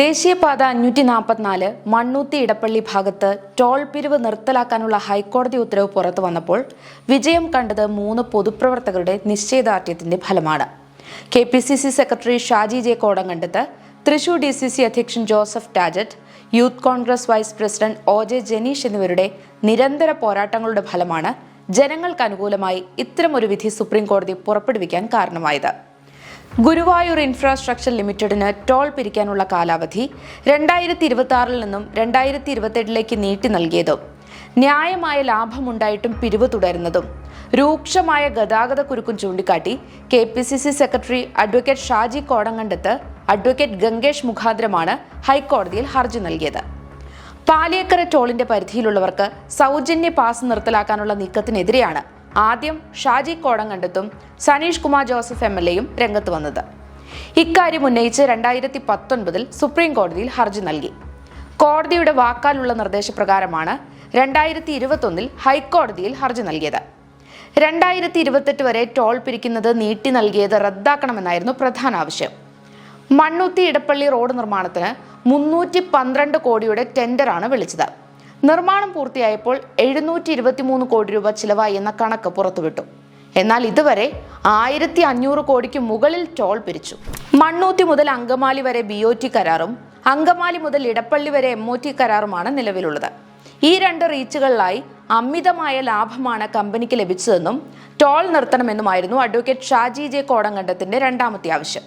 ദേശീയപാത അഞ്ഞൂറ്റി നാൽപ്പത്തിനാല് മണ്ണൂത്തി ഇടപ്പള്ളി ഭാഗത്ത് ടോൾ പിരിവ് നിർത്തലാക്കാനുള്ള ഹൈക്കോടതി ഉത്തരവ് പുറത്തു വന്നപ്പോൾ വിജയം കണ്ടത് മൂന്ന് പൊതുപ്രവർത്തകരുടെ നിശ്ചയദാർഢ്യത്തിന്റെ ഫലമാണ്. K P C C secretary Shaji J Kodankandath Thrissur D C C അധ്യക്ഷൻ Joseph Tajet youth Congress vice president O J Janeesh എന്നിവരുടെ നിരന്തര പോരാട്ടങ്ങളുടെ ഫലമാണ് ജനങ്ങൾക്ക് അനുകൂലമായി ഇത്തരമൊരു വിധി സുപ്രീം കോടതി പുറപ്പെടുവിക്കാൻ കാരണമായത്. ഗുരുവായൂർ ഇൻഫ്രാസ്ട്രക്ചർ ലിമിറ്റഡിന് ടോൾ പിരിക്കാനുള്ള കാലാവധി രണ്ടായിരത്തി ഇരുപത്തി ആറിൽ നിന്നും രണ്ടായിരത്തി ഇരുപത്തെട്ടിലേക്ക് നീട്ടി നൽകിയതും ന്യായമായ ലാഭമുണ്ടായിട്ടും പിരിവ് തുടരുന്നതും രൂക്ഷമായ ഗതാഗത കുരുക്കും ചൂണ്ടിക്കാട്ടി K P C C secretary advocate Shaji Kodankandath advocate Gangesh മുഖാന്തരമാണ് ഹൈക്കോടതിയിൽ ഹർജി നൽകിയത്. പാലിയക്കര ടോളിന്റെ പരിധിയിലുള്ളവർക്ക് സൗജന്യ പാസ് നിർത്തലാക്കാനുള്ള നീക്കത്തിനെതിരെയാണ് ആദ്യം Shaji കോടങ്കണ്ടത്തും Saneesh Kumar Joseph M L എയും രംഗത്ത് വന്നത്. ഇക്കാര്യം ഉന്നയിച്ച് രണ്ടായിരത്തി പത്തൊൻപതിൽ സുപ്രീം കോടതിയിൽ ഹർജി നൽകി. കോടതിയുടെ വാക്കാലുള്ള നിർദ്ദേശപ്രകാരമാണ് രണ്ടായിരത്തി ഇരുപത്തൊന്നിൽ ഹൈക്കോടതിയിൽ ഹർജി നൽകിയത്. രണ്ടായിരത്തി ഇരുപത്തെട്ട് വരെ ടോൾ പിരിക്കുന്നത് നീട്ടി നൽകിയത് റദ്ദാക്കണമെന്നായിരുന്നു പ്രധാന ആവശ്യം. മണ്ണുത്തി ഇടപ്പള്ളി റോഡ് നിർമ്മാണത്തിന് മുന്നൂറ്റി പന്ത്രണ്ട് കോടിയുടെ ടെൻഡറാണ് വിളിച്ചത്. നിർമ്മാണം പൂർത്തിയായപ്പോൾ എഴുന്നൂറ്റി ഇരുപത്തിമൂന്ന് കോടി രൂപ ചിലവായി എന്ന കണക്ക് പുറത്തുവിട്ടു. എന്നാൽ ഇതുവരെ ആയിരത്തി അഞ്ഞൂറ് കോടിക്ക് മുകളിൽ ടോൾ പിരിച്ചു. മണ്ണൂത്തി മുതൽ അങ്കമാലി വരെ ബി ഒ ടി കരാറും അങ്കമാലി മുതൽ ഇടപ്പള്ളി വരെ എം ഒ ടി കരാറുമാണ് നിലവിലുള്ളത്. ഈ രണ്ട് റീച്ചുകളിലായി അമിതമായ ലാഭമാണ് കമ്പനിക്ക് ലഭിച്ചതെന്നും ടോൾ നിർത്തണമെന്നുമായിരുന്നു അഡ്വക്കേറ്റ് ഷാജി ജെ കോടങ്കണ്ടത്തിന്റെ രണ്ടാമത്തെ ആവശ്യം.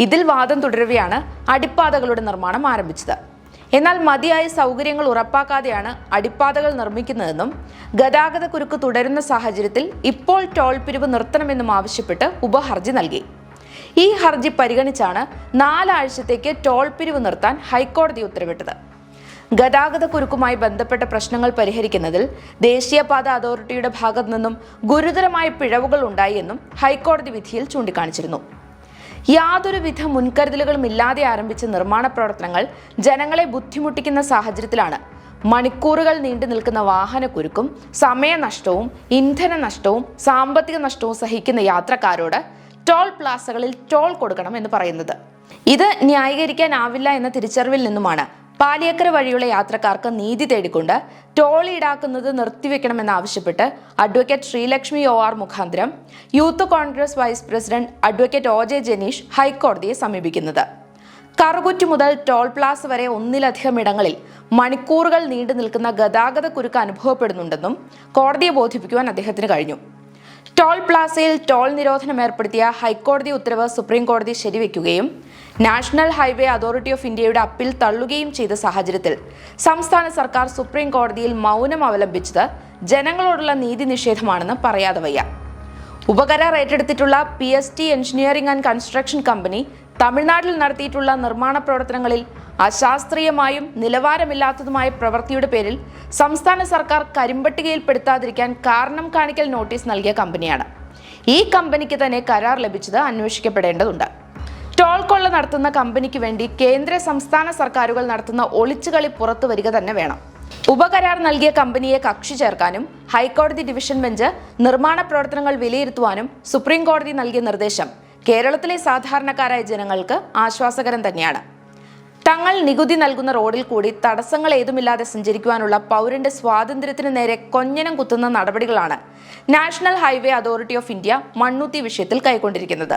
ഇതിൽ വാദം തുടരവെയാണ് അടിപ്പാതകളുടെ നിർമ്മാണം ആരംഭിച്ചത്. എന്നാൽ മതിയായ സൗകര്യങ്ങൾ ഉറപ്പാക്കാതെയാണ് അടിപ്പാതകൾ നിർമ്മിക്കുന്നതെന്നും ഗതാഗത കുരുക്ക് തുടരുന്ന സാഹചര്യത്തിൽ ഇപ്പോൾ ടോൾ പിരിവ് നിർത്തണമെന്നും ആവശ്യപ്പെട്ട് ഉപഹർജി നൽകി. ഈ ഹർജി പരിഗണിച്ചാണ് നാലാഴ്ചത്തേക്ക് ടോൾ പിരിവ് നിർത്താൻ ഹൈക്കോടതി ഉത്തരവിട്ടത്. ഗതാഗത കുരുക്കുമായി ബന്ധപ്പെട്ട പ്രശ്നങ്ങൾ പരിഹരിക്കുന്നതിൽ ദേശീയപാത അതോറിറ്റിയുടെ ഭാഗത്തു നിന്നും ഗുരുതരമായ പിഴവുകൾ ഉണ്ടായി എന്നും ഹൈക്കോടതി വിധിയിൽ ചൂണ്ടിക്കാണിച്ചിരുന്നു. യാതൊരുവിധ മുൻകരുതലുകളും ഇല്ലാതെ ആരംഭിച്ച നിർമ്മാണ പ്രവർത്തനങ്ങൾ ജനങ്ങളെ ബുദ്ധിമുട്ടിക്കുന്ന സാഹചര്യത്തിലാണ്. മണിക്കൂറുകൾ നീണ്ടു നിൽക്കുന്ന വാഹനക്കുരുക്കും സമയനഷ്ടവും ഇന്ധന നഷ്ടവും സാമ്പത്തിക നഷ്ടവും സഹിക്കുന്ന യാത്രക്കാരോട് ടോൾ പ്ലാസകളിൽ ടോൾ കൊടുക്കണം എന്ന് പറയുന്നത്. ഇത് ന്യായീകരിക്കാനാവില്ല എന്ന തിരിച്ചറിവിൽ നിന്നുമാണ് പാലിയക്കര വഴിയുള്ള യാത്രക്കാർക്ക് നീതി തേടിക്കൊണ്ട് ടോൾ ഈടാക്കുന്നത് നിർത്തിവെക്കണമെന്നാവശ്യപ്പെട്ട് അഡ്വക്കേറ്റ് ശ്രീലക്ഷ്മി ഒ ആർ മുഖാന്തരം youth Congress vice president advocate O J Janeesh ഹൈക്കോടതിയെ സമീപിക്കുന്നത്. കറുകുറ്റി മുതൽ ടോൾ പ്ലാസ് വരെ ഒന്നിലധികം ഇടങ്ങളിൽ മണിക്കൂറുകൾ നീണ്ടു നിൽക്കുന്ന ഗതാഗത കുരുക്ക് അനുഭവപ്പെടുന്നുണ്ടെന്നും കോടതിയെ ബോധിപ്പിക്കുവാൻ അദ്ദേഹത്തിന് കഴിഞ്ഞു. ടോൾ പ്ലാസയിൽ ടോൾ നിരോധനം ഏർപ്പെടുത്തിയ ഹൈക്കോടതി ഉത്തരവ് സുപ്രീം കോടതി ശരിവെക്കുകയും നാഷണൽ ഹൈവേ അതോറിറ്റി ഓഫ് ഇന്ത്യയുടെ അപ്പീൽ തള്ളുകയും ചെയ്ത സാഹചര്യത്തിൽ സംസ്ഥാന സർക്കാർ സുപ്രീം കോടതിയിൽ മൗനം അവലംബിച്ചത് ജനങ്ങളോടുള്ള നീതി നിഷേധമാണെന്ന് പറയാതെ വയ്യ. ഉപകരാർ ഏറ്റെടുത്തിട്ടുള്ള P S T engineering and construction company തമിഴ്നാട്ടിൽ നടത്തിയിട്ടുള്ള നിർമ്മാണ പ്രവർത്തനങ്ങളിൽ അശാസ്ത്രീയമായും നിലവാരമില്ലാത്തതുമായ പ്രവൃത്തിയുടെ പേരിൽ സംസ്ഥാന സർക്കാർ കരിമ്പട്ടികയിൽപ്പെടുത്താതിരിക്കാൻ കാരണം കാണിക്കൽ നോട്ടീസ് നൽകിയ കമ്പനിയാണ്. ഈ കമ്പനിക്ക് തന്നെ കരാർ ലഭിച്ചത് അന്വേഷിക്കപ്പെടേണ്ടതുണ്ട്. ടോൾ കൊള്ള നടത്തുന്ന കമ്പനിക്ക് വേണ്ടി കേന്ദ്ര സംസ്ഥാന സർക്കാരുകൾ നടത്തുന്ന ഒളിച്ചുകളി പുറത്തു വരിക തന്നെ വേണം. ഉപകരാർ നൽകിയ കമ്പനിയെ കക്ഷി ചേർക്കാനും ഹൈക്കോടതി ഡിവിഷൻ ബെഞ്ച് നിർമ്മാണ പ്രവർത്തനങ്ങൾ വിലയിരുത്തുവാനും സുപ്രീം കോടതി നൽകിയ നിർദ്ദേശം കേരളത്തിലെ സാധാരണക്കാരായ ജനങ്ങൾക്ക് ആശ്വാസകരം തന്നെയാണ്. തങ്ങൾ നികുതി നൽകുന്ന റോഡിൽ കൂടി തടസ്സങ്ങൾ ഏതുമില്ലാതെ സഞ്ചരിക്കുവാനുള്ള പൗരന്റെ സ്വാതന്ത്ര്യത്തിന് നേരെ കൊഞ്ഞനം കുത്തുന്ന നടപടികളാണ് national highway authority of India Mannuthy വിഷയത്തിൽ കൈക്കൊണ്ടിരിക്കുന്നത്.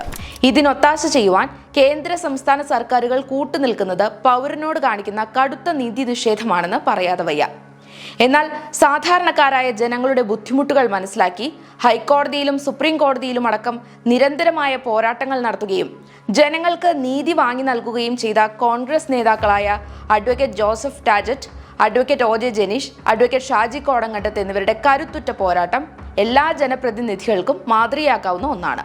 ഇതിനൊത്താശ ചെയ്യുവാൻ കേന്ദ്ര സംസ്ഥാന സർക്കാരുകൾ കൂട്ടുനിൽക്കുന്നത് പൗരനോട് കാണിക്കുന്ന കടുത്ത നീതി നിഷേധമാണെന്ന് പറയാതെ വയ്യ. എന്നാൽ സാധാരണക്കാരായ ജനങ്ങളുടെ ബുദ്ധിമുട്ടുകൾ മനസ്സിലാക്കി ഹൈക്കോടതിയിലും സുപ്രീം കോടതിയിലും അടക്കം നിരന്തരമായ പോരാട്ടങ്ങൾ നടത്തുകയും ജനങ്ങൾക്ക് നീതി വാങ്ങി നൽകുകയും ചെയ്ത കോൺഗ്രസ് നേതാക്കളായ advocate Joseph Tajet advocate O J Janeesh advocate Shaji Kodankandath എന്നിവരുടെ കരുത്തുറ്റ പോരാട്ടം എല്ലാ ജനപ്രതിനിധികൾക്കും മാതൃകയാക്കാവുന്ന ഒന്നാണ്.